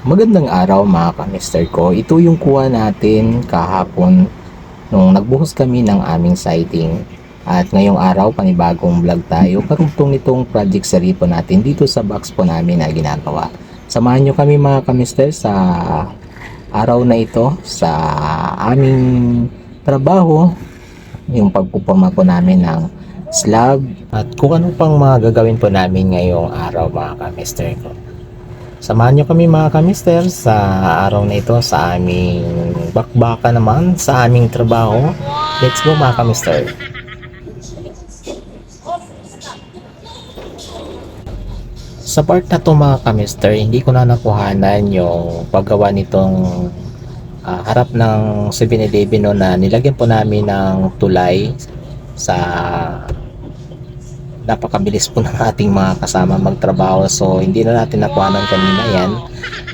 Magandang araw mga kamister ko. Ito yung kuha natin kahapon nung nagbuhos kami ng aming sighting. At ngayong araw, panibagong vlog tayo. Karugtong nitong project sa ripo natin dito sa box po namin na ginagawa. Samahan nyo kami mga kamister sa araw na ito sa aming trabaho. Yung pagpuporma po namin ng slab at kung ano pang mga gagawin po namin ngayong araw mga kamister ko. Samahan nyo kami mga kamister sa araw na ito sa aming bakbaka naman sa aming trabaho. Let's go mga kamister. Sa part na to mga kamister, hindi ko na nakuhanan yung paggawa nitong ah, harap ng 7-Eleven no, na nilagyan po namin ng tulay sa napakabilis po ng ating mga kasama magtrabaho. So hindi na natin nakuhanan kanina yan.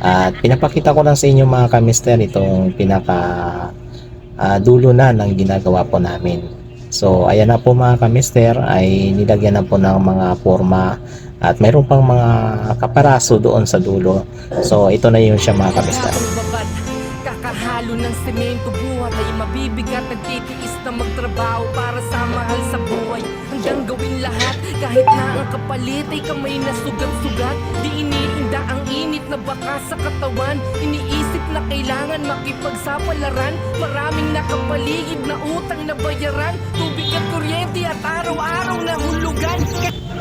At pinapakita ko lang sa inyo mga kamister itong pinaka ah, dulo na ng ginagawa po namin. So ayan na po mga kamister ay nilagyan na po ng mga forma at mayroon pang mga kaparaso doon sa dulo. So ito na yun siya mga kamister Kakahalo ng semento buhat ay mabibigat Nagtitiis na magtrabaho para sa mahal sa buhay. Hanggang gawin lahat kahit na ang kapalit ay kamay na sugat-sugat. Di iniinda ang init na baka sa katawan. Iniisip na kailangan makipagsapalaran. Maraming nakapaligid na utang na bayaran. Tubig at kuryente at araw-araw na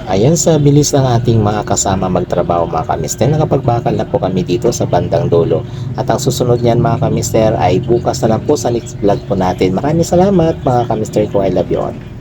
Ayan sa bilis ng ating mga kasama magtrabaho mga kamister, nakapagbakal na po kami dito sa bandang dulo. At ang susunod niyan mga kamister ay bukas na lang po sa next vlog po natin. Maraming salamat mga kamister ko, I love you all.